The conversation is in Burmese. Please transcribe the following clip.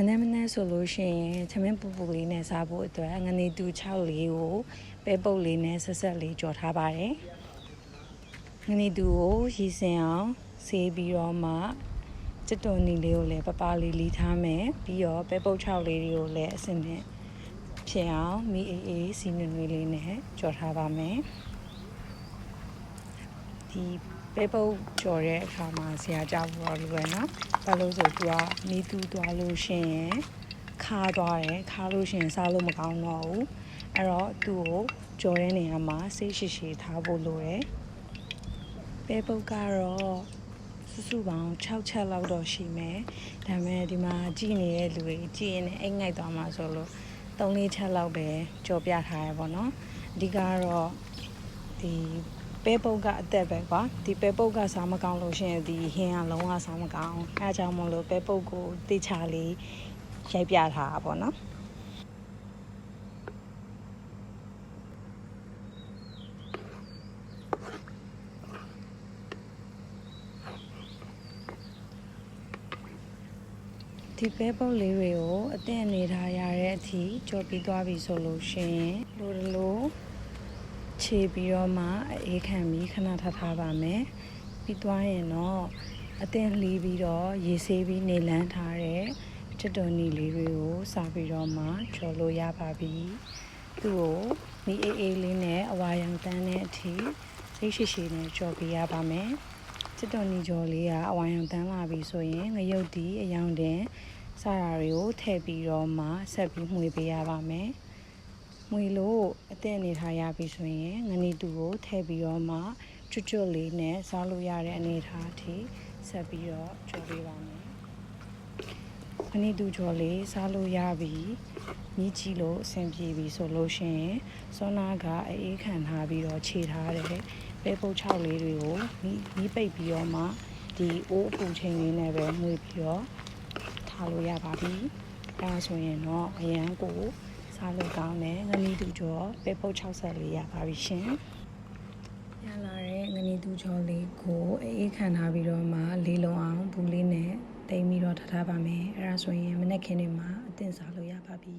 မနေ့မနေ့ဆိုလို့ရှိရင်သမင်းပူပူလေးနဲ့စားဖို့အတွက်ငနေတူ6လေးကိုပဲပုတ်လေးနဲ့ဆက်ဆက်လေးကြော်ထားပါတယ်ငနေတူကိုရည်စင်အောင်ဆေးပြီးတော့မှကျွတ်တုံနီလေးကိုလည်းပပလေးလီထားမယ်ပြီးတော့ပဲပုတ်6လေးတွေကိုလည်းအစင်နဲ့ဖြစ်အောင်မီအေးအေးစီနွေနွေလေးနဲ့ကြော်ထားပါမယ် ဒီပဲပုတ်ကြော်တဲ့အခါမှာဆရာကြောက်တော့လို့ပဲเนาะဘာလို့ဆိုသူကမီးတူးသွားလို့ရှိရင်ခါသွားတယ်ခါလို့ရှိရင်စားလို့မကောင်းတော့ဘူးအဲ့တော့သူ့ကိုကြော်တဲ့နေရာမှာစိတ်ရှိရှိထားဖို့လိုတယ်ပဲပုတ်ကတော့စုစုပေါင်း6ချက်လောက်တော့ရှိမယ်ဒါပေမဲ့ဒီမှာကြည်နေတဲ့လူတွေကြည်ရင်လည်းအိတ်ငိုက်သွားမှာဆိုလို့3-4ချက်လောက်ပဲကြော်ပြထားရပါတော့အဓိကတော့ဒီ ပဲပုတ်ကအသက်ပဲကွာဒီပဲပုတ်ကစားမကောင်းလို့ရှိရင်ဒီဟင်းကလုံးဝစားမကောင်းအဲအကြောင်းမလို့ပဲပုတ်ကိုတိချာလေးရိုက်ပြထားတာပေါ့နော်ဒီပဲပုတ်လေးတွေကိုအသင့်အနေထားရတဲ့အထိကြော်ပြီးသွားပြီဆိုလို့ရှိရင်လိုလို ခြေပြီးတော့မှအေးခံပြီးခဏထားထားပါမယ်ပြီးသွားရင်တော့အသင်လှီးပြီးတော့ရေဆေးပြီးနေလန်းထားတဲ့ချွတ်တော်နီလေးတွေကိုစားပြီးတော့မှကျော်လို့ရပါပြီသူ့ကိုမီအေးအေးလေးနဲ့အဝါရောင်တန်းတဲ့အထိစိတ်ရှိရှိနဲ့ကျော်ပြရပါမယ်ချွတ်တော်နီကျော်လေးကအဝါရောင်တန်းလာပြီဆိုရင်ငရုတ်တီအယောင်တင်စားတာတွေကိုထည့်ပြီးတော့မှဆက်ပြီးမှွေပေးရပါမယ် မွေလို့အသင့်အနေထားရပြီဆိုရင်ငနီတူကိုထည့်ပြီးတော့မှကျွတ်ကျွတ်လေးနဲ့စားလို့ရတဲ့အနေအထားအထိဆက်ပြီးတော့ကြော်ပေးပါမယ်ငနီတူကြော်လေးစားလို့ရပြီမြည်ကြည့်လို့အဆင်ပြေပြီဆိုလို့ရှိရင်စောနာကအေးခံထားပြီးတော့ခြေထားတယ်ပဲပုတ်ချောက်လေးတွေကိုမိမိပိတ်ပြီးတော့မှဒီအိုးအပူချိန်လေးနဲ့ပဲမှုပြီးတော့ထားလို့ရပါပြီအဲဒါဆိုရင်တော့အရန်ကို စားလို့ကောင်းတယ်ငနီတူကျော်ပဲပုတ်64ရပါပြီရှင်ရလာတဲ့ငနီတူကျော်လေးကိုအေးခံထားပြီးတော့မှလေးလုံးအောင်ဘူးလေးနဲ့တိမ်ပြီးတော့ထားထားပါမယ်အဲ့ဒါဆိုရင်မနေ့ခင်းနေမှာအသင့်စားလို့ရပါပြီ